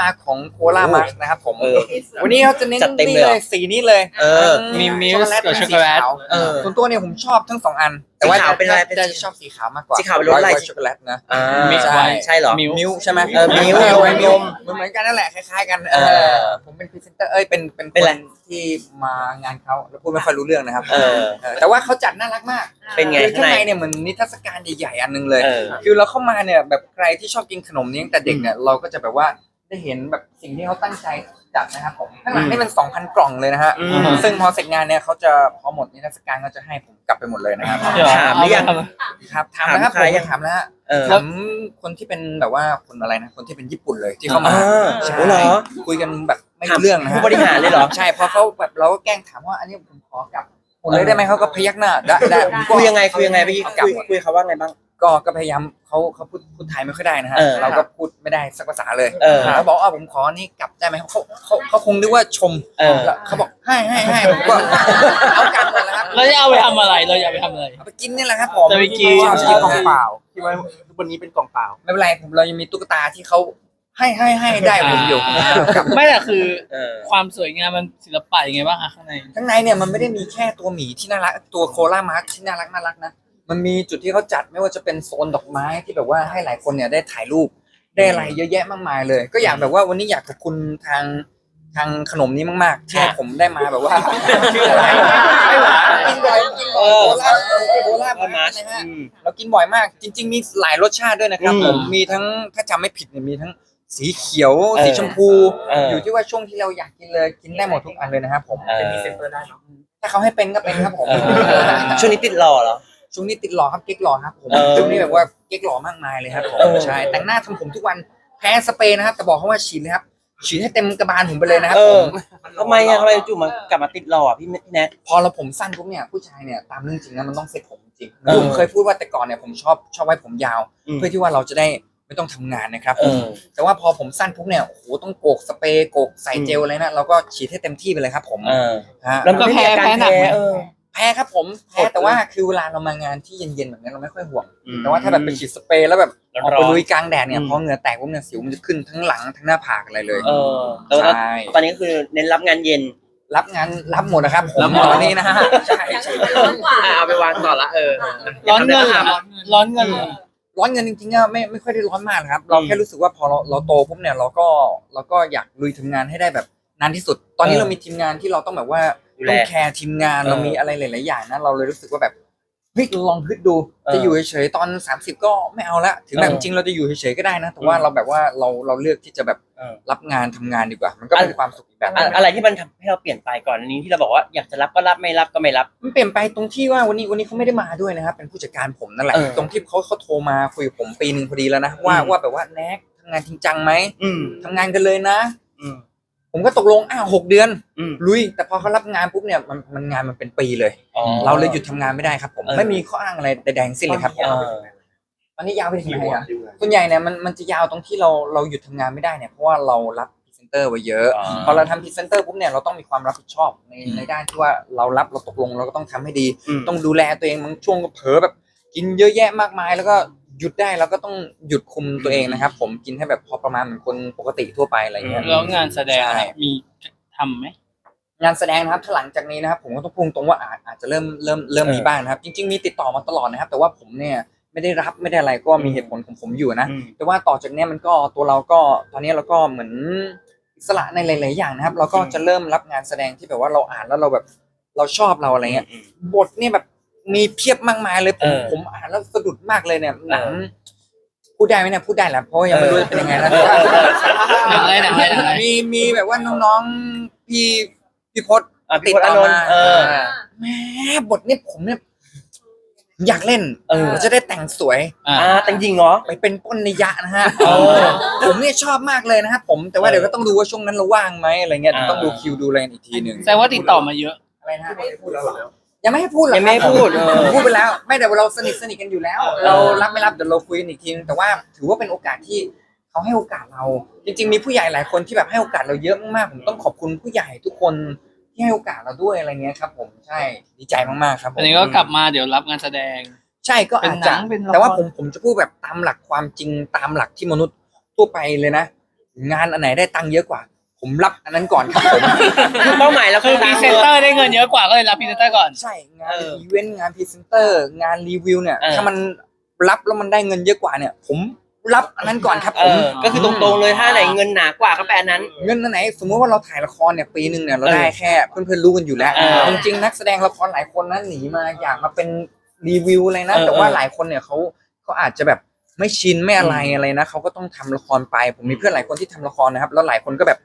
มาของโคลามาร์นะครับผม เออ วันนี้เราจะเน้นจัดเต็มนี่เลยเหรเลอยสีนี้เลยเออทั้งมีมิลค์ช็อกโกแลตกับช็อกโกแลตสีขาวเออ ส่วนตัวเนี่ยผมชอบทั้งสองอัน แต่ว่าสีขาวเป็นอะไรจะจะชอบสีขาวมากกว่าสีขาวเป็นรสอะไรไวท์ช็อกโกแลตนะ อ่ามิกซ์ใช่ไว้ ใช่เหรอมิลค์มิลค์ใช่ไหมเออมิลค์เออไวมิมิลลค์ค์เหมือนกันนั่นแหละคล้ายๆกันเออเออผมเป็นพรีเซนเตอร์เอ้ยเป็นเป็นเป็นคไรนที่มางานเขาแล้วพูดไม่ค่อยรู้เรื่องนะครับเออ เออแต่ว่าเขาจัดน่ารักมากเป็นไง คือข้างข้างในในเนี่ยเหมือนนิทรรศการใหญ่ๆอันนึงเลย เออ คือเราเข้ามาเนี่ยแบบใครที่ชอบกินขนมนี้ตั้งแต่เด็กเนี่ยเราก็จะแบบว่า ได้เห็นแบบสิ่งที่เขาตั้งใจจัดนะครับผมข้างหลังนี่เป็น2,000กล่องเลยนะฮะอืม ซึ่งพอเสร็จงานเนี่ยเขาจะพอหมดนิทรรศการก็จะให้ผมกลับไปหมดเลยนะครับเดี๋ยวถามหรือยังเไปทครับถามแล้วครับถามใครผมยัง ถามแล้วฮะเออถามคนที่เป็นแบบว่าคนอะไรนะคนที่เป็นญี่ปุ่นเลยที่เข้ามา อ่าใช่ โอ้เหรอ คุยกันแบบไม่รู้เรื่องนะฮะผู้บริหารเลยเหรอ ใช่พอเขาแบบเราก็แกล้งถามว่าอันนี้ผมขอกลับผมเลยได้ไหมเขาก็พยักหน้าได้ได้ผมก็คุยยังไงคุยยังไงพี่กลับคุยหมดคุยเขาว่าไงบ้าง ก็ก็พยายามเขาเขาพูดพูดไทยไม่ค่อยได้นะฮะเออเราก็พูดไม่ได้สักภาษาเลยเออเขาบอกว่าผมขอนี่กลับได้ไหมเขาเขาเขาคงนึกว่าชมเออ แล้วเขาบอกให้ให้ให้ผมก็เอากลับหมดแล้วครับเราจะเอาไปทำอะไร เราจะเอาไปทำอะไร เอาไปกินนี่แหละครับผมจะไปกิน ชอบกินของเปล่าที่ว่าวันนี้เป็นกล่องเปล่า ไม่เป็นไรผมเรายังมีตุ๊กตาที่เขาให้ให้ให้ได้ผมอยู่กลับไม่แต่คือเออ ความสวยงามมันศิลปะยังไงบ้างอะข้างใน ข้างในเนี่ยมันไม่ได้มีแค่ตัวหมีที่น่ารักตัวโคลามาร์ที่น่ารักน่ารักนะ มันมีจุดที่เขาจัดไม่ว่าจะเป็นโซนดอกไม้ที่แบบว่าให้หลายคนเนี่ยได้ถ่ายรูปได้อะไรเยอะแยะมากมายเลย ก็อยากแบบว่าวันนี้อยากขอบคุณทางทางขนมนี้มากๆที่ให้ผมได้มาแบบว่าชื่ออะไรไม่หวานกินบ่อยกินบ่อยโคลาโคลาประมามาณร์นะฮะเรากินบ่อยมาก จริง ๆ มีหลายรสชาติด้วยนะครับผมมีทั้งถ้าจำไม่ผิดเนี่ยมีทั้งสีเขียวสีชมพู อยู่ที่ว่าช่วงที่เราอยากกินเลยกินได้หมดทุกอันเลยนะครับผมเออเป็นพรีเซนเตอร์ได้เนาะถ้าเขาให้เป็นก็เป็นครับผมช่วงนี้ติดหล่อเหรอ ช่วงนี้ติดหล่อครับเก๊กหล่อครับผมเออช่วงนี้แบบว่าเก๊กหล่อมากมายเลยครับผมเออ ใช่แต่งหน้าทำผมทุกวันแพ้สเปรย์นะครับแต่บอกเขาว่าฉีดเลยครับฉีดให้เต็มกระบาลผมไปเลยนะครับเอผอม ทำไมอะทำไมจู่ๆมากลับมาติดหล่ออะพี่พี่แนท พอเราผมสั้นปุ๊บเนี่ยผู้ชายเนี่ยตามเรื่องจริงนะมันต้องเซ็ตผมจริงเออผมเคยพูดว่าแต่ก่อนเนี่ยผมชอบชอบไว้ผมยาว อืม เพื่อที่ว่าเราจะได้ไม่ต้องทำงานนะครับเออ แต่ว่าพอผมสั้นปุ๊บเนี่ยโอ้โหต้องโกกสเปรย์โกกใส่เจลอะไรนะเราก็ฉีดให้เต็มที่ไปเลยครับผมเออ ฮะแล้วมันไม่มีอาการแพ้หนักไหมแพ้เออ แพ้ครับผมแพ้กดแต่ว่าคือเวลาเรามางานที่เย็นๆแบบนี้เราไม่ค่อยห่วงอืมแต่ว่าถ้าแบบไปฉีดสเปรย์แล้วแบบร้อนๆออกไปลุยกลางแดดเนี่ยอืมพอเหงื่อแตกปุ๊บเนี่ยสิวมันจะขึ้นทั้งหลังทั้งหน้าผากอะไรเลย เออแต่ว่าใช่ตอนนี้คือเน้นรับงานเย็น รับงานรับหมดนะครับผมรับหมดตอนนี้นะฮะใช่ใช่อะเอาไปวางต่อละเออ ร้อนเงินเหรอร้อนเงินเหรอร้อนเงินจริงๆอะไม่ไม่ค่อยได้ร้อนมากนะครับ เราแค่รู้สึกว่าพอเราเราโตปุ๊บเนี่ยเราก็เราก็อยากลุยทำงานให้ได้แบบนานที่สุด ตอนนี้เออเรามีทีมงานที่เราต้องแบบว่าดูแล ต้องแคร์ทีมงานเออเรามีอะไรหลาย ๆ อย่างนะ เราเลยรู้สึกว่าแบบเฮ้ยลองคิดดู เออจะอยู่เฉย ๆ ตอน 30 ก็ไม่เอาละถึงแบบเอจอริงๆเราจะอยู่เฉย ๆ ก็ได้นะ แต่ว่าอืม เราแบบว่าเราเราเลือกที่จะแบบเออ รับงานทำงานดีกว่า มันก็เป็นอะความสุขอีกแบบหอะนึงอะไรที่มันทำให้เราเปลี่ยนไปก่อนอันนี้ที่เราบอกว่าอยากจะรับก็รับไม่รับก็ไม่รับ มันเปลี่ยนไปตรงที่ว่าวันนี้วันนี้เขาไม่ได้มาด้วยนะครับ เป็นผู้จัดการผมนั่นแหละ เออตรงที่เขาเขาโทรมาคุยกับผมปีหนึ่งพอดีแล้วนะว่าอืม ว่าแบบว่าแน็กทำงานจริงจังไหมอืมทำงานกันเลยนะ อืม ผมก็ตกลงอ้าวหกเดือน อืม ลุย แต่พอเขารับงานปุ๊บเนี่ยมันมันงานมันเป็นปีเลย อ๋อ เราเลยหยุดทำงานไม่ได้ครับ ผมเออ ไม่มีข้ออ้างอะไรใดๆทั้งสิ้นเลยครับเออตอนนี้ยาวไปถึงไหนอะส่วนใหญ่เนี่ยมันมันจะยาวตรงที่เราเราหยุดทำงานไม่ได้เนี่ยเพราะว่าเรารับพรีเซนเตอร์ไว้เยอะอ๋อพอเราทำพรีเซนเตอร์ปุ๊บเนี่ยเราต้องมีความรับผิดชอบในอืม ในด้านที่ว่าเรารับเราตกลงเราก็ต้องทำให้ดีอืมต้องดูแลตัวเองบางช่วงก็เผลอแบบกินเยอะแยะมากมาย แล้วก็ หยุดได้เราก็ต้องหยุดคุมตัวเองนะครับ ผมกินให้แบบพอประมาณเหมือนคนปกติทั่วไปอะไรเงี้ย แล้วงานแสดงใช่ มีทำไหม งานแสดงนะครับถ้าหลังจากนี้นะครับ ผมก็ต้องพูดตรงว่าอาจอาจจะเริ่มเริ่มเริ่มเออมีบ้างนะครับ จริง ๆ มีติดต่อมาตลอดนะครับ แต่ว่าผมเนี่ยไม่ได้รับไม่ได้อะไรก็มีอืม เหตุผลของผมอยู่นะ อืม แต่ว่าต่อจากเนี้ยมันก็ตัวเราก็ตอนนี้เราก็เหมือนอิสระในหลาย ๆ อย่างนะครับ เราก็อืม จะเริ่มรับงานแสดงที่แบบว่าเราอ่านแล้วเราแบบเราชอบเราอะไรเงี้ยอืมบทเนี่ยแบบ มีเพียบมากมายเลยผมเออผมอ่านแล้วสะดุดมากเลยเนี่ยหนังเออพูดได้ไหมเนี่ยพูดได้แหละเพราะว่ายังไม่รู้จะเป็นยังไงนะเออเออเออหนังอะไรหนังอะไรหนังอะไร มีมีแบบว่าน้องๆพี่พี่พศ อะติพี่ดพจน์ต่อาอนนมาท์เออแหมบทเนี่ยผมเนี่ยอยากเล่นเออจะได้แต่งสวย อ่าอ่าแต่จริงเหรอ ไปเป็นป้นนิยะนะฮะเออผมเนี่ยชอบมากเลยนะครับผมแต่ว่าเดี๋ยวก็ต้องดูว่าช่วงนั้นเราว่างไหมอะไรเงี้ยอ่า ต้องดูคิวดูอะไรกันอีกทีหนึ่งแสดงว่าติดต่อมาเยอะอะไรนะฮะ ยังไม่ให้พูดเหรอยังไม่ให้ครับพูดเออผมพูดไปแล้ว ไม่แต่ว่าเราสนิทสนิทกันอยู่แล้ว เรารับไม่รับเดี๋ยวเราคุยกันอีกทีนึงแต่ว่าถือว่าเป็นโอกาสที่เขาให้โอกาสเรา จริง ๆ มีผู้ใหญ่หลายคนที่แบบให้โอกาสเราเยอะมากๆผมต้องขอบคุณผู้ใหญ่ทุกคนที่ให้โอกาสเราด้วยอะไรเงี้ยครับ ผมใช่ดีใจมากๆครับผมอันนี้ก็กลับมาเดี๋ยวรับงานแสดง ใช่ก็อาจจะเป็นหนังเป็นละครแต่ว่าผมผมจะพูดแบบตามหลักความจริงตามหลักที่มนุษย์ทั่วไปเลยนะ งานอันไหนได้ตังค์เยอะกว่า ผมรับอันนั้นก่อนครับผม คือเป้าหมายเราคือพรีเซนเตอร์ได้เงินเยอะกว่าก็เลยรับพรีเซนเตอร์ก่อน ใช่งานเอออีเวนต์งานพรีเซนเตอร์งานรีวิวเนี่ย เออ ถ้ามันรับแล้วมันได้เงินเยอะกว่าเนี่ย ผมรับอันนั้นก่อนครับเอผม อก็คือตรงๆเลยถ้าไหนเงินหนากว่าก็แปลอันนั้น เงินอันไหนสมมติว่าเราถ่ายละครเนี่ยปีหนึ่งเนี่ยเราเออได้แค่เพื่อนๆรู้กันอยู่แล้วเออจริงๆนักแสดงละครหลายคนนะหนีมาอยากมาเป็นรีวิวอะไรนะ เออแต่ว่าเออ หลายคนเนี่ยเขาเขาอาจจะแบบไม่ชินไม่อะไรอะไรนะเขาก็ต้องทำละครไป ผมมีเพื่อนหลายคนที่ทำละครนะครับ แล้วหลายคนก็แบบ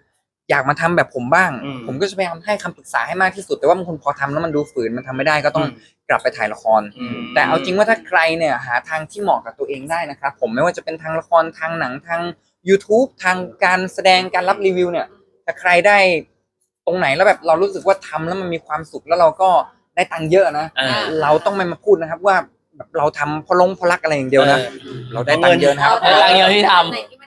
อยากมาทำแบบผมบ้างอืมผมก็จะพยายามให้คำปรึกษาให้มากที่สุด แต่ว่าบางคนพอทำแล้วมันดูฝืนมันทำไม่ได้ก็ต้องกลับไปถ่ายละครอืมแต่เอาจริงว่าถ้าใครเนี่ยหาทางที่เหมาะกับตัวเองได้นะครับ ผมไม่ว่าจะเป็นทางละครทางหนังทาง YouTube ทางการแสดงการรับรีวิวเนี่ยถ้าใครได้ตรงไหนแล้วแบบเรารู้สึกว่าทำแล้วมันมีความสุขแล้วเราก็ได้ตังค์เยอะนะเออเราต้องไม่มาพูดนะครับว่าแบบเราทำเพราะลงเพราะรักอะไรอย่างเดียวนะเออเราได้ตังค์เยอะนะครับได้ตังค์เยอะที่ทำไหนที่มัน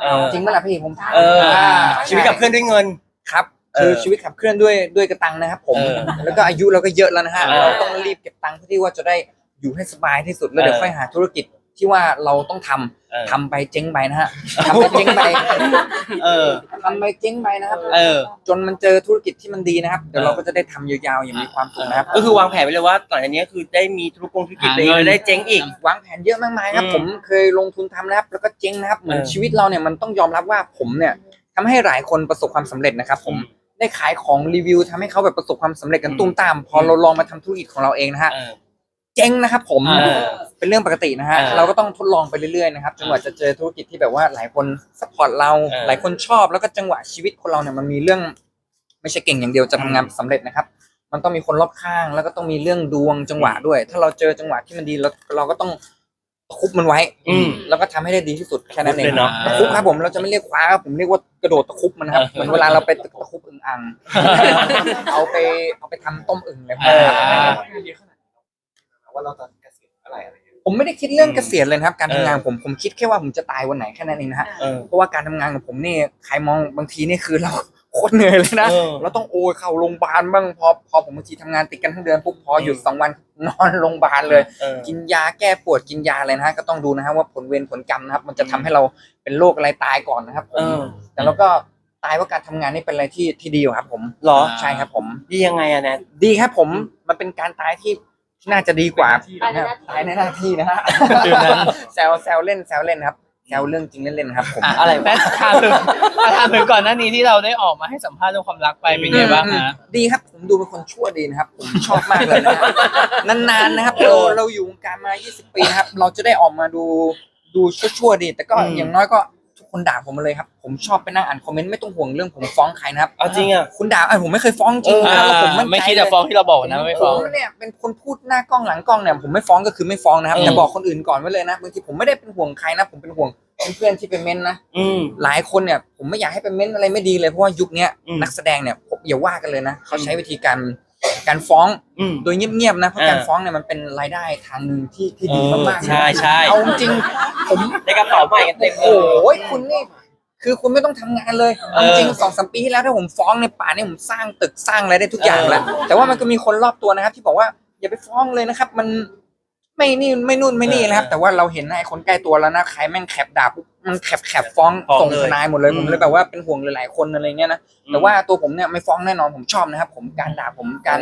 เห็นเป็นเป็นหน่วยเออ จริงเมื่อไหร่พี่ผมเอออ่าชีวิตกับเพื่อนด้วยเงิน ครับเออคือชีวิตขับเคลื่อนด้วยด้วยกระตังนะครับ ผม เออแล้วก็อายุเราก็เยอะแล้วนะฮะเออเราต้องรีบเก็บตังค์เพื่อที่ว่าจะได้อยู่ให้สบายที่สุดแล้วเดี๋ยวเออ ค่อยหาธุรกิจ ที่ว่าเราต้องทำเออ ทำไปเจ๊งไปนะฮะทำไปเจ๊งไปเออ ทำไปเจ๊งไปนะครับ เออ จนมันเจอธุรกิจที่มันดีนะครับ เดี๋ยวเราก็จะได้ทำยาวๆอย่างมีความสุขนะครับ ก็คือวางแผนไว้เลยว่าต่อจากนี้คือได้มีธุรกงธุรกิจตัวเองหาเงินแล้วได้เจ๊งอีก วางแผนเยอะมากมายครับ อืมผมเคยลงทุนทำนะครับ แล้วก็เจ๊งนะครับเหมือนเออ ชีวิตเราเนี่ยมันต้องยอมรับว่าผมเนี่ยทำให้หลายคนประสบความสำเร็จนะครับ ผมอืมได้ขายของรีวิวทำให้เขาแบบประสบความสำเร็จกันอืมตุ้มตาม พอเราลองมาทำธุรกิจของเราเองนะฮะ เออ เจ๊งนะครับผมเออเป็นเรื่องปกตินะฮะเออเราก็ต้องทดลองไปเรื่อยๆนะครับจนกว่าจะเจอธุรกิจที่แบบว่าหลายคนสปอร์ตเราเออหลายคนชอบแล้วก็จังหวะชีวิตคนเราเนี่ยมันมีเรื่อง ไม่ใช่เก่งอย่างเดียวจะทำงานสำเร็จนะครับ มันต้องมีคนรอบข้าง แล้วก็ต้องมีเรื่องดวงจังหวะด้วย ถ้าเราเจอจังหวะที่มันดีเราเราก็ต้องตะคุบมันไว้อืมแล้วก็ทำให้ได้ดีที่สุดแค่นั้นเองเลยเนาะตะคุบครับผมเราจะไม่เรียกคว้าครับผมเรียกว่ากระโดดตะคุบมันนะครับเออเหมือนเวลาเราไปตะคุบอึ่งอ่างเอาไปเอาไปทำต้มอึ่งเลยคเออรับ ว่าเราจะเกษียณอะไรอะไรอย่างเงี้ย ผมไม่ได้คิดเรื่องเกษียณเลยนะครับ การเอทำองานผมผมคิดแค่ว่าผมจะตายวันไหนแค่นั้นเองนะฮะเออ เพราะว่าการทำงานของผมนี่ใครมองบางทีนี่คือเราโคตรเหนื่อยเลยนะเออ เราต้องโอยเข้าโรงพยาบาลบ้างพอพอผมบางทีทำงานติดกันทั้งเดือนปุ๊บพอหยุดสองวันนอนโรงพยาบาลเลย เออ กินยาแก้ปวดกินยาอะไรนะฮะก็ต้องดูนะฮะว่าผลเวรผลกรรมนะครับ มันจะทำให้เราเป็นโรคอะไรตายก่อนนะครับผมเออ แต่เราก็ตายว่าการทำงานนี่เป็นอะไรที่ที่ดีอยู่ครับ ผมเหรอ ใช่ครับผม ดียังไงอะแนท ดีครับผมมันเป็นการตายที่ที่ น่าจะดีกว่าตายในหน้าที่ ตายในหน้าที่นะฮะแซวแซวเล่นแซวเล่นครับแซวเรื่องจริงเล่นๆครับผมอะไรแต่ถามถึงถามถึงก่อนหน้านี้ที่เราได้ออกมาให้สัมภาษณ์เรื่องความรักไปเป็นไงบ้างฮะ ดีครับ ผมดูเป็นคนชั่วดีนะครับ ผมชอบมากเลยนะฮะ นานๆนะครับเราเราอยู่วงการมา 20 ปีนะครับ เราจะได้ออกมาดูดูชั่วๆดี แต่ก็อืม อย่างน้อยก็ทุก คนด่าผมมาเลยครับ ผมชอบไปนั่งอ่านคอมเมนต์ไม่ต้องห่วงเรื่องผมฟ้องใครนะครับเอาจริงอะคุณด่าอะผมไม่เคยฟ้องจริงเออนะครับแล้วผมมั่นใจไม่คิดจะฟ้องที่เราบอกนะไม่ฟ้องผมเนี่ยเป็นคนพูดหน้ากล้องหลังกล้องเนี่ยผมไม่ฟ้องก็คือไม่ฟ้องนะครับอืมแต่บอกคนอื่นก่อนไว้เลยนะบางทีผมไม่ได้เป็นห่วงใครนะผมเป็นห่วงเพื่อนๆที่เป็นเม้นต์นะอืมหลายคนเนี่ยผมไม่อยากให้เป็นเม้นต์อะไรไม่ดีเลยเพราะว่ายุคเนี้ยอืมนักแสดงเนี่ยผมอย่าว่ากันเลยนะเขาใช้วิธีการ การฟ้องอืม โดยเงียบๆนะเพราะเออการฟ้องเนี่ยมันเป็นรายได้ทางหนึ่งที่ที่ดีเออมากๆนะใช่ใช่ เอาจริงๆผมในกระเป๋าใหม่กันเต็มเลโอ้ย โหคุณนี่คือคุณไม่ต้องทำงานเลยเอาจริงสองสามปีที่แล้วถ้าผมฟ้องในป่าเนี่ยผมสร้างตึกสร้างอะไรได้ทุกอย่างแล้วแต่ว่ามันก็มีคนรอบตัวนะครับ ที่บอกว่าอย่าไปฟ้องเลยนะครับ มัน ไม่นี่ไม่นู่นไม่นี่นะครับ แต่ว่าเราเห็นนะไอ้คนใกล้ตัวแล้วนะใครแม่งแคปด่าปุ๊บมันแคปแคปฟ้องฟ้องส่งเลยทนายหมดเลยอืม ผมเลยแบบว่าเป็นห่วงหลายๆคนอะไรเงี้ยนะแต่ว่าตัวผมเนี่ยไม่ฟ้องแน่นอนผมชอบนะครับ ผมการด่าผมการ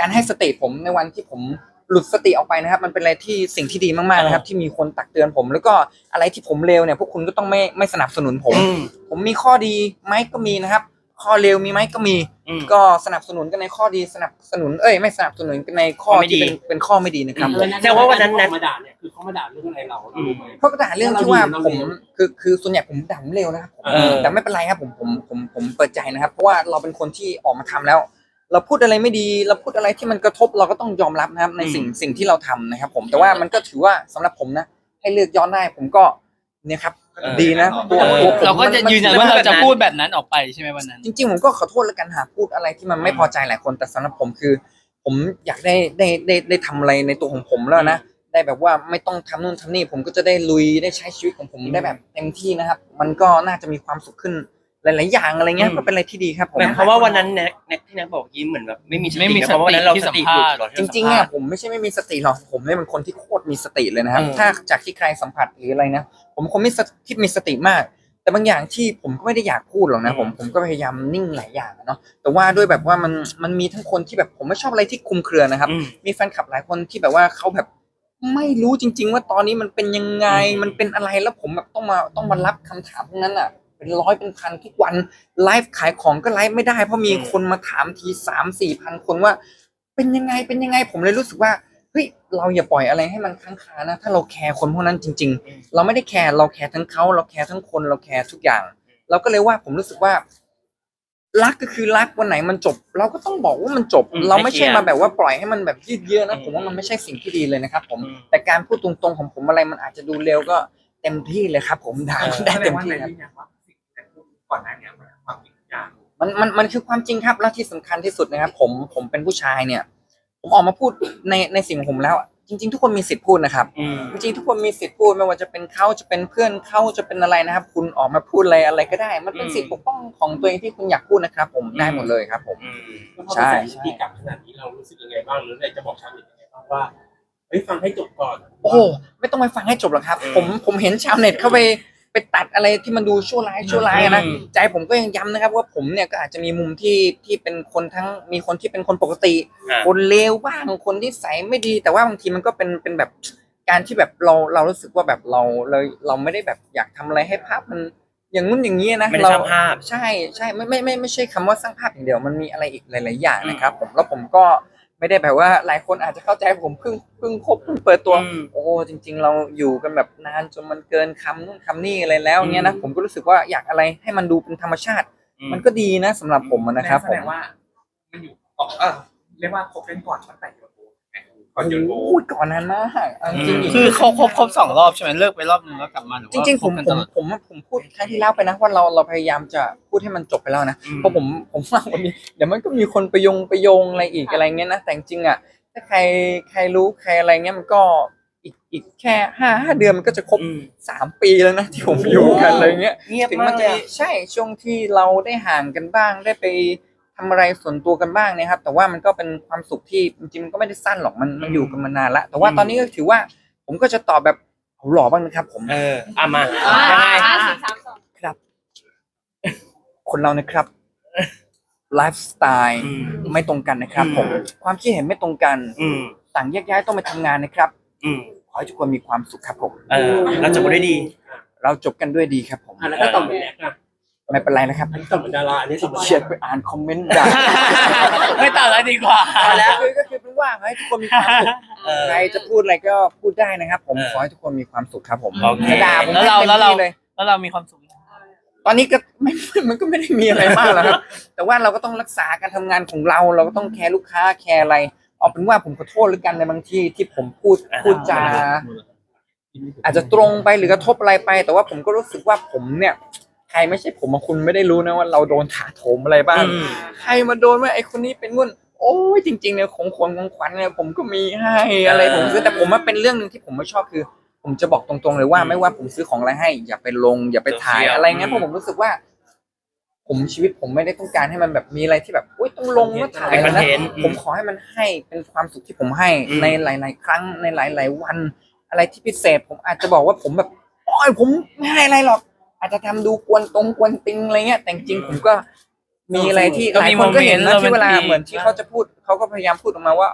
การให้สติผมในวันที่ผมหลุดสติออกไปนะครับ มันเป็นอะไรที่สิ่งที่ดีมากๆนะครับ ที่มีคนตักเตือนผม แล้วก็อะไรที่ผมเลวเนี่ย พวกคุณก็ต้องไม่ไม่สนับสนุนผม อืม ผมมีข้อดีไหมก็มีนะครับ ข้อเลวมีไหมก็มี อืม ก็สนับสนุนกันในข้อดีสนับสนุนเอ้ยไม่สนับสนุนกันในข้อข้อไม่ดี ที่เป็นเป็นข้อไม่ดีนะครับอืมแสดงว่าวันนั้นแนทมาด่าเนี่ยคือเขามาด่าเรื่องอะไรเราเรารู้ไหม เพราะก็ด่าเรื่องที่ว่าเราผดีมเราเลวคือคือส่วนใหญ่ผมด่าผมเร็วนะครับผมเออ แต่ไม่เป็นไรครับผมผมผมผมเปิดใจนะครับเพราะว่าเราเป็นคนที่ออกมาทำแล้ว เราพูดอะไรไม่ดี เราพูดอะไรที่มันกระทบเราก็ต้องยอมรับนะครับ ในสิ่งสิ่งที่เราทำนะครับ ผมแต่ว่ามันก็ถือว่าสำหรับผมนะ ให้เลือกย้อนได้ผมก็เนี่ยครับเออ ดีนะตัวตัวผมเราก็จะมัยืนยันว่าเราจะพูดแบบนั้นออกไปใช่ไหมวันนั้น จริง ๆ ผมก็ขอโทษแล้วกันหากพูดอะไรที่มันไม่พอใจหลายคนแต่สำหรับผมคือ ผมอยากได้ได้ได้ได้ทำอะไรในตัวของผมแล้วนะได้แบบว่าไม่ต้องทำนู่นทำนี่ผมก็จะได้ลุยได้ใช้ชีวิตของผมได้แบบเต็มที่นะครับ มันก็น่าจะมีความสุขขึ้น หลาย ๆ อย่างอะไรเงี้ยอืม ก็เป็นอะไรที่ดีครับผม หมายความว่าวันนั้นแนทแนทที่แนทบอกยิ้มเหมือนแบบไม่มีสติไม่มีหายความว่าวันนั้นเราสติที่สติสัมหลุดภาษณ์เหรอจริงๆอะผมไม่ใช่ไม่มีสติหรอกผมเนี่ยเป็นคนที่โคตรมีสติเลยนะครับเออถ้าจากที่ใครสัมผัสหรืออะไรนะ ผมคนไม่สติที่มีสติมาก แต่บางอย่างที่ผมก็ไม่ได้อยากพูดหรอกนะผมผมก็พยายามนิ่งหลายอย่างอะเนาะแต่ว่าด้วยแบบว่ามันมันมีทั้งคนที่แบบผมไม่ชอบอะไรที่คลุมเครือนะครับ อืม มีแฟนคลับหลายคนที่แบบว่าเขาแบบไม่รู้จริง ๆ ว่าตอนนี้มันเป็นยังไงอืม มันเป็นอะไรแล้วผมแบบต้องมาต้องมารับคำถามพวกนั้นอะ เป็นร้อยเป็นพันทุกวันไลฟ์ขายของก็ไลฟ์ไม่ได้ เพราะมีคนมาถามทีสามสี่พันคนว่า เป็นยังไงเป็นยังไงผมเลยรู้สึกว่าเฮ้ยเราอย่าปล่อยอะไรให้มันค้างคานะ ถ้าเราแคร์คนพวกนั้นจริงอืมๆเราไม่ได้แคร์เราแคร์ทั้งเขาเราแคร์ทั้งคนเราแคร์ทุกอย่าง เราก็เลยว่าผมรู้สึกว่า รักก็คือรักวันไหนมันจบ เราก็ต้องบอกว่ามันจบอืมเราไม่ใช่ให้เคลียร์มาแบบว่าปล่อยให้มันแบบยืดเยื้อนะอืมผมว่ามันไม่ใช่สิ่งที่ดีเลยนะครับผมอืมแต่การพูดตรงๆของผมอะไรมันอาจจะดูเร็วก็เต็มที่เลยครับ ผมได้เออได้แสดเต็งมว่าที่ในครับ ก่อนหน้านี้มันความจริงทุกอย่างมันมันมันคือความจริงครับและที่สำคัญที่สุดนะครับ ผมผมเป็นผู้ชายเนี่ย ผมออกมาพูดในในสิ่งของผมแล้วอะจริง ๆ ทุกคนมีสิทธิ์พูดนะครับ อืมจริงๆทุกคนมีสิทธิ์พูดไม่ว่าจะเป็นเขาจะเป็นเพื่อนเขาจะเป็นอะไรนะครับ คุณออกมาพูดอะไรอะไรก็ได้ มันเป็นอืมสิทธิ์ปกป้องของตัวเองที่คุณอยากพูดนะครับ ผมได้หมดเลยครับ ผมอืมแล้วพอเป็นสถิติกลับขนาดนี้เรารู้สึกยังไงบ้างหรืออะไรจะบอกชาวเน็ตยังไงบ้างว่าเฮ้ยฟังให้จบก่อน โอ้โหไม่ต้องไปฟังให้จบหรอกครับ ผมผมเห็นชาวเน็ตเข้าไป ไปตัดอะไรที่มันดูชั่วร้ายชั่วร้ายอะนะอืมใจผมก็ยังย้ำนะครับว่าผมเนี่ยก็อาจจะมีมุมที่ที่เป็นคนทั้งมีคนที่เป็นคนปกติอะคนเลวบ้างคนที่ใสยไม่ดี แต่ว่าบางทีมันก็เป็นเป็นแบบการที่แบบเราเรารู้สึกว่าแบบเราเราเราไม่ได้แบบอยากทำอะไรให้ภาพมันอย่างนู้นอย่างนี้นะไม่ได้เราสร้างภาพใช่ใช่ไม่ไม่ไม่ไม่ใช่คำว่าสร้างภาพอย่างเดียวมันมีอะไรอีกหลาย ๆ อย่างนะครับ ผมแล้วผมก็ ไม่ได้แบบว่าหลายคนอาจจะเข้าใจผมเพิ่งเพิ่งคบเพิ่งเปิดตัว อืมโอ้จริง ๆ เราอยู่กันแบบนานจนมันเกินคำนู่นคำนี่อะไรแล้วเนี้ยนะอืม ผมก็รู้สึกว่าอยากอะไรให้มันดูเป็นธรรมชาติมันก็ดีนะสำหรับผมอะนะครับแสผดม งว่ามันอยู่ก่อนเออเรียกว่าคบกันก่อนตั้งแต่โยนโบ ก่อนโยนโบโอ้ยก่อนนั้นมากเอาจริงอืมๆคือเขาครบครบสองรอบใช่ไหมเลิกไปรอบนึงแล้วกลับมาหรือจว่าริงๆผมคบกันผตมลอด ผมผมพูดครั้งที่แล้วไปนะว่าเราเราพยายามจะพูดให้มันจบไปแล้วนะอืม เพราะผมผมว่าวันนี้เดี๋ยวมันก็มีคนไปโยงไปโยงอะไรอีกอะไรเงี้ยนะแต่จริงๆอะถ้าใครใครรู้ใครอะไรเงี้ยมันก็อีกอีกแค่ห้าห้าเดือนมันก็จะครบอืม สามปีแล้วนะที่ผมอยู่กันอะไรเงี้ยเงียบถึงมามักนเลจะยมีอะ ใช่ช่วงที่เราได้ห่างกันบ้างได้ไป ทำอะไรส่วนตัวกันบ้างเนี่ยครับ แต่ว่ามันก็เป็นความสุขที่จริงๆมันก็ไม่ได้สั้นหรอกมันมันอยู่กันมานานละแต่ว่าอืมตอนนี้ก็ถือว่า ผมก็จะตอบแบบหล่อบ้างนะครับ ผมเอออะมาอ่ายังไงห้าสี่สามสองครับ คนเรานะครับไลฟ์สไตล์อืมไม่ตรงกันนะครับอืมผม ความคิดเห็นไม่ตรงกันอืมต่างแยกย้ายต้องไปทำงานนะครับ อืมขอให้ทุกคนมีความสุขครับผม เออเราจบกันด้วยดี เราจบกันด้วยดีครับผมอะแล้วก็ตอบเหมือนแน็กอะ ไม่เป็นไรนะครับ อันนี้ตอบเหมือนดาราอันนี้ตอบเหมือนเชียร์ไปอ่านคอมเมนต์ด่าไม่ต่อแล้วดีกว่าแล้วคือก็คือเป็นว่าให้ทุกคนมีความสุขเออ ใครจะพูดอะไรก็พูดได้นะครับ ผมเออขอให้ทุกคนมีความสุขครับผมโอเค จะด่าผมแล้วเราให้ต็มแล้วเรา ที่เลยแล้วเรามีความสุขตอนนี้ก็ไม่มันก็ไม่ได้มีอะไรมากหรอกครับ แต่ว่าเราก็ต้องรักษาการทำงานของเรา เราก็ต้องแคร์ลูกค้าแคร์อะไรเอาเป็นว่าผมขอโทษแล้วกันในบางที่ที่ผมพูดอ่าพูดจา อาจจะตรงไปหรือกระทบอะไรไป แต่ว่าผมก็รู้สึกว่าผมเนี่ย ใครไม่ใช่ผมอะคุณไม่ได้รู้นะว่าเราโดนถาโถมอะไรบ้างอืม ใครมาโดนว่าไอ้คนนี้เป็นงุ่นโอ้ยจริงๆเนี่ยของขวัญของขวัญเนี่ยผมก็มีให้อะไรผมซื้อแต่ผมว่าเป็นเรื่องหนึ่งที่ผมไม่ชอบคือ ผมจะบอกตรงๆเลยว่าอืมไม่ว่าผมซื้อของอะไรให้ อย่าไปลง อย่าไปถ่ายโซเชียลอะไรเงี้ยอืม เพราะผมรู้สึกว่า ผมชีวิตผมไม่ได้ต้องการให้มันแบบมีอะไรที่แบบอุ้ยต้องลงมาถ่ายเป็นคอนนะ เทนต์ ผมขอให้มันให้เป็นความสุขที่ผมให้อืม ในหลาย ๆ ครั้งในหลาย ๆ วัน อะไรที่พิเศษ ผมอาจจะบอกว่าผมแบบโอ้ยผมไม่ให้อะไรหรอก อาจจะทำดูกวนตรงกวนติงอะไรเงี้ยแต่จริงๆผมก็มีอะไรที่ก็หลายมีคนก็เห็นนะโมเมนต์ที่เวลาโรแมนติกเหมือนที่เขาจะพูดเขาก็พยายามพูดออกมาว่า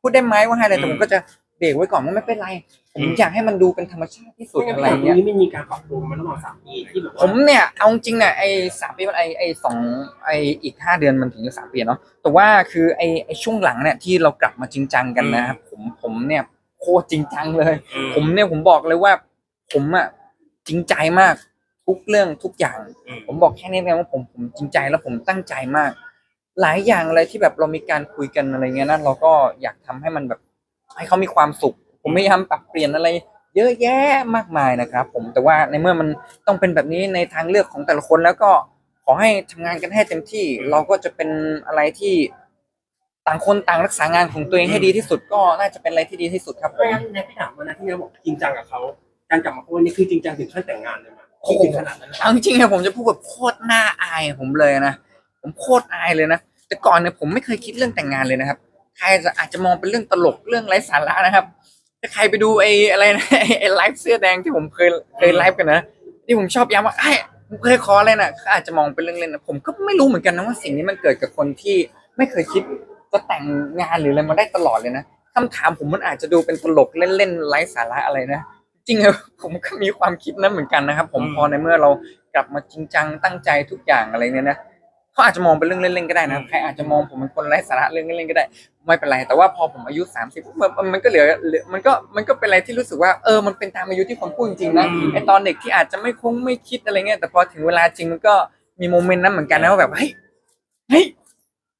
พูดได้ไหมว่าให้อะไรแต่ผมก็จะเบรกไว้ก่อนว่าไม่เป็นไรผมอืมอยากให้มันดูเป็นธรรมชาติที่สุดไม่งั้นอะไรตอนเงี้ยนี้ไม่มีการปรับปรุงมันระหว่างสามปีที่แบบผว่ามเนี่ยเอาจริงเนี่ยไอ้สามปีมันไอ้ไอ้สองไอ้อีกห้าเดือนมันถึงจะสามปีเนาะแต่ว่าคือไอ้ไอ้ช่วงหลังเนี่ยที่เรากลับมาจริงจังกันนะครับผมผมเนี่ยโคตรจริงจังเลยอืมผมเนี่ยผมบอกเลยว่า ผมอะจริงใจมาก ทุกเรื่องทุกอย่างอืมผมบอกแค่นี้นะว่าผมผมจริงใจแล้วผมตั้งใจมาก หลายอย่างอะไรที่แบบเรามีการคุยกันอะไรเงี้ยนะเราก็อยากทำให้มันแบบ ให้เขามีความสุข ผมพยายามปรับเปลี่ยนอะไร เยอะแยะมากมายนะครับ ผมแต่ว่าในเมื่อมันต้องเป็นแบบนี้ในทางเลือกของแต่ละคนแล้วก็ขอให้ทำงานกันให้เต็มที่เราก็จะเป็นอะไรที่ต่างคนต่างรักษางานของตัวเองให้ดีที่สุดก็น่าจะเป็นอะไรที่ดีที่สุดครับผไม่มงั้นแน็กพี่ถามมานะที่แน็กบอกจริงจังกับเขาการกลับมาโค้นี่คือจริงจังถึงขั้นแต่งงานเลย มั้ยโอ้โหถึงขนาดนั้นเอาจริงๆผมจะพูดแบบโคตรน่าอายผมเลยนะ ผมโคตรอายเลยนะ แต่ก่อนเนี่ยผมไม่เคยคิดเรื่องแต่งงานเลยนะครับ ใครจะอาจจะมองเป็นเรื่องตลกเรื่องไร้สาระนะครับ ถ้าใครไปดูไอ้อะไรนะไอ้ไลฟ์เสื้อแดงที่ผมเคยเคยไลฟ์กันนะ ที่ผมชอบย้ำว่าไอ้ผมเคยคอเลยนะเขาอาจจะมองเป็นเรื่องเล่นนะผมก็ไม่รู้เหมือนกันนะว่าสิ่งนี้มันเกิดกับคนที่ไม่เคยคิดจะแต่งงานหรืออะไรมาได้ตลอดเลยนะคำถามผมมันอาจจะดูเป็นตลกเล่นๆไร้สาระอะไรนะ จริงๆอะผมก็มีความคิดนั้นเหมือนกันนะครับ ผมอืมพอในเมื่อเรากลับมาจริงจังตั้งใจทุกอย่างอะไรเนี่ยนะเขาอาจจะมองเป็นเรื่องเล่นๆก็ได้นะใครอาจจะมองผมเป็นคนไร้สาระเรื่องเล่นๆก็ได้ ไม่เป็นไรแต่ว่าพอผมอายุสามสิบมันมันก็เหลือเหลือมันก็มันก็เป็นอะไรที่รู้สึกว่าเออมันเป็นตามอายุที่คนพูดจริงๆนะไอตอนเด็กที่อาจจะไม่คงไม่คิดอะไรเงี้ยแต่พอถึงเวลาจริงมันก็มีโมเมนต์นั้นเหมือนกันนะว่าแบบเฮ้ยเฮ้ย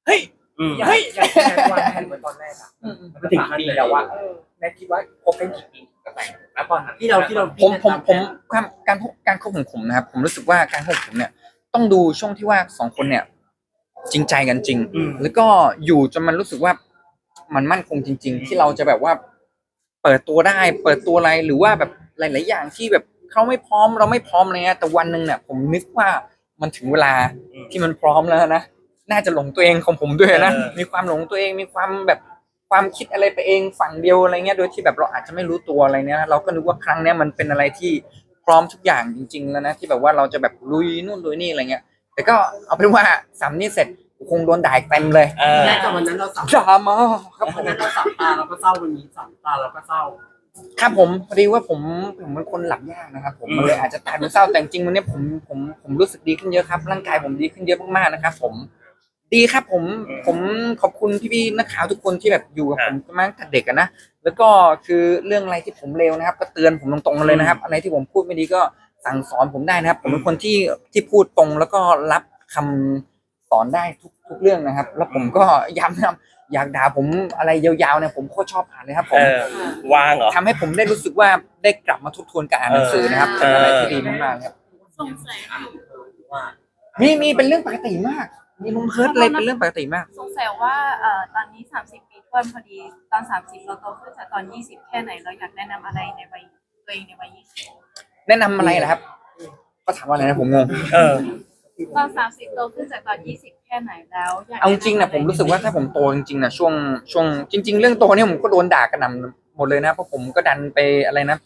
เฮ้ยอืม เฮ้ยอย่างที่แนทวางแผนไว้ตอนแรกอะอืมมันถึงปีแล้วว่าเออ แนทคิดว่าคบกันกี่ปีถึงจะแต่งแล้วตอนนั้นที่เราที่เราผมผมผมความการพบการคบของผมนะครับ ผมรู้สึกว่าการคบของผมเนี่ย ต้องดูช่วงที่ว่าสองคนเนี่ย จริงใจกันจริงอืมแล้วก็อยู่จนมันรู้สึกว่ามันมั่นคงจริง ๆ ที่เราจะแบบว่า เปิดตัวได้ เปิดตัวอะไรหรือว่าแบบหลาย ๆ อย่างที่แบบเขาไม่พร้อมเราไม่พร้อมอะไรเงี้ยแต่วันหนึ่งเนี่ยผมนึกว่ามันถึงเวลาอืมที่มันพร้อมแล้วนะน่าจะหลงตัวเองของผมด้วยนะเออมีความหลงตัวเองมีความแบบ ความคิดอะไรไปเองฝั่งเดียวอะไรเงี้ยโดยที่แบบเราอาจจะไม่รู้ตัวอะไรเนี้ยเราก็นึกว่าครั้งเนี้ยมันเป็นอะไรที่พร้อมทุกอย่างจริง ๆ แล้วนะที่แบบว่าเราจะแบบลุยนู่นลุยนี่อะไรเงี้ย แต่ก็เอาเป็นว่าสามนี่เสร็จคงโดนด่าอีกเต็มเลยเออแรกจากวันนั้นเราสับดราม่าครับผวันม นั้นเราสับตาเราก็เศร้าวันนี้สับตาเราก็เศร้าครับผมพอดีว่าผมผมเป็นคนหลับยากนะครับ ผมอืมมันเลยอาจจะตายเป็นเศร้าแต่จริงๆวันนี้ผมผมผมรู้สึกดีขึ้นเยอะครับ ร่างกายผมดีขึ้นเยอะมากๆนะครับ ผม ดีครับผมผมขอบคุณพี่ๆนักข่าวทุกคนที่แบบอยู่กับผมมาตั้งแต่เด็กอะนะแล้วก็คือเรื่องอะไรที่ผมเลวนะครับ ก็เตือนผมตรงๆเลยนะครับ อะไรที่ผมพูดไม่ดีก็สั่งสอนผมได้นะครับ ผมเป็นคนที่ที่พูดตรงแล้วก็รับคำสอนได้ทุกทุกเรื่องนะครับ แล้วผมก็ย้ำนะครับอยากด่าผมอะไรยาวๆเนี่ยผมโคตรชอบอ่านเลยครับผเอมอวางเหรอทำให้ผมได้รู้สึกว่าได้กลับมาทบทวนการอ่านหนังสือนะครับเอเป็นออะไรที่ดีมากๆครับสงสัยว่ามีมีเป็นเรื่องปกติมาก มีมุมเฮิร์ตเลยเป็นเรื่องปกติมาก สงสัยว่าเอ่อตอนนี้ 30 ปีทวนพอดีตอน 30 เราโตขึ้นจากตอน 20 แค่ไหนเราอยากแนะนำอะไรในวัยตัวเองในวัยแนะนำอะไรล่ะครับ ก็ถามว่าอะไรนะผมงง เออ 20ตอน 30 โตขึ้นจากตอน 20 แค่ไหนแล้วอยากเอาจริงๆนะผมรู้สึกว่าถ้าผมโตจริงๆนะช่วงช่วงจริง ๆ เรื่องโตเนี่ยผมก็โดนด่ากระหน่ำหมดเลยนะเพราะผมก็ดันไปอะไรนะ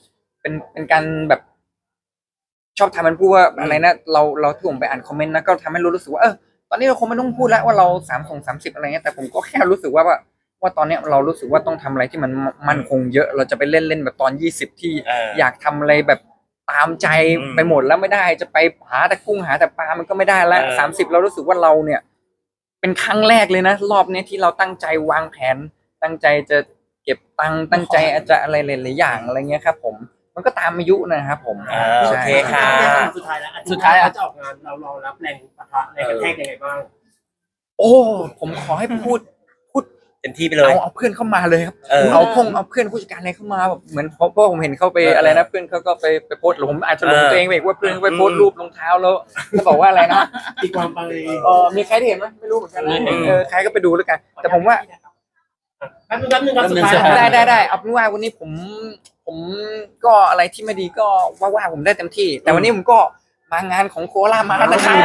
เป็นเป็นการแบบ ชอบทำมันพูดว่าอะไรนะเราเราที่ผมไปอ่านคอมเมนต์นะก็ทำให้รู้รู้สึกว่าเออ ตอนนี้เราคงไม่ต้องพูดแล้วว่าเราสามสองสามสิบอะไรเงี้ยแต่ผมก็แค่รู้สึกว่าว่าว่าตอนเนี้ยเรารู้สึกว่าต้องทำอะไรที่มันมั่นคงเยอะ เราจะไปเล่นเล่นๆแบบตอนยี่สิบที่เอออยากทำอะไรแบบตามใจอืมไปหมดแล้วไม่ได้จะไปหาแต่กุ้งหาแต่ปลามันก็ไม่ได้แล้วเออสามสิบเรารู้สึกว่าเราเนี่ย เป็นครั้งแรกเลยนะ รอบเนี้ยที่เราตั้งใจวางแผน ตั้งใจจะเก็บตังค์ตั้งใจอาจจะอะไรหลายๆอย่างอะไรเงี้ยครับ ผม มันก็ตามอายุนะครับผมอ่าโอเคใช่ค่ะสุดท้ายแล้วสุดท้ายอะเขาจะออกงานเรารองรับแรงปะทะแรงกระแทกยังไงบ้าง โอ้ผมขอให้พูดพูดเต็มที่ไปเลย เอาเอาเพื่อนเข้ามาเลยครับ เออ เอาพงเอาเพื่อนผู้จัดการอะไรเข้ามาแบบเหมือนเพราะเพราะผมเห็นเขาไปเออออะไรนะเพื่อนเขาก็ไปไปโพสต์หรือผมอาจจะหลงเออ ตัวเองไปอีกว่าเพื่อนเขาไปโพสต์อืมรูปรองเท้าแล้วเขาบอกว่าอะไรนะตีความไปเออมีใครได้เห็นไหมไม่รู้เหมือนกันนะไม่เห็นเออใครก็ไปดูแล้วกัน แต่ผมว่า แป๊บนึงแป๊บนึงครับสุดท้ายแป๊บนึงได้ได้ได้เอาเป็นว่าวันนี้ผมผมก็อะไรที่ไม่ดีก็ว่าว่าผมได้เต็มที่ แต่วันนี้ผมก็มางานของโคราชมาแล้วนะครับ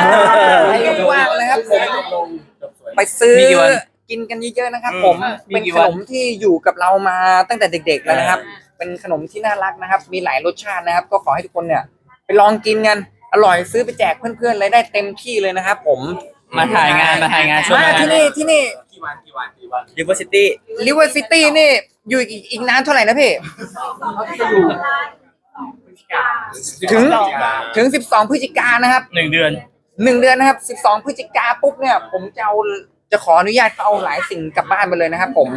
ใครก็ว่างเลยครับผมจบลงจบสวยไปซื้อมีกี่วันกินกันเยอะๆนะครับอืมผมมีเป็นกี่ขวันนมที่อยู่กับเรามาตั้งแต่เด็ก ๆ แล้วนะครับ เป็นขนมที่น่ารักนะครับ มีหลายรสชาตินะครับ ก็ขอให้ทุกคนเนี่ย ไปลองกินกันอร่อยซื้อไปแจกเพื่อนๆเลยได้เต็มที่เลยนะครับ ผมมาถ่ายงานมาถ่ายงานช่วงมางานที่นี่ที่นี่กี่ วันกี่วันกี่วันดิเวอร์ซิตี้ริเวอร์ซิตี้นี่อยู่อีกอีกนานเท่าไหร่นะพี่ ถึงถึง 12 พฤศจิกายนนะครับหนึ่งเดือน หนึ่งเดือนนะครับ 12 พฤศจิกาปุ๊บเนี่ยผมจะเอาจะขออนุญาตเอาหลายสิ่งกลับบ้านไปเลยนะครับ ผม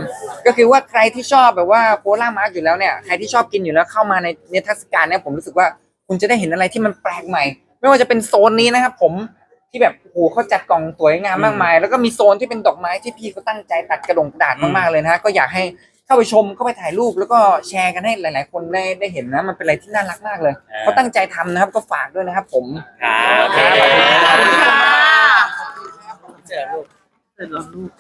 ก็คือว่าใครที่ชอบแบบว่าโพล่ามาร์อยู่แล้วเนี่ยใครที่ชอบกินอยู่แล้วเข้ามาในเนยเทศกาลเนี่ยผมรู้สึกว่าคุณจะได้เห็นอะไรที่มันแปลกใหม่ ไม่ว่าจะเป็นโซนนี้นะครับ ผม ที่แบบโอ้โหเขาจัดกล่องสวยงามมากมาย แล้วก็มีโซนที่เป็นดอกไม้ที่พี่เขาตั้งใจตัดกระดงกระดาษมากๆเลยนะฮะก็อยากให้เข้าไปชมเข้าไปถ่ายรูปแล้วก็แชร์กันให้หลาย ๆ คนได้ได้เห็นนะมันเป็นอะไรที่น่ารักมากเลยเขาตั้งใจทำนะครับก็ฝากด้วยนะครับ ผมค่ะโอเค ขอบคุณครับเจอลูก เสร็จแล้วลูก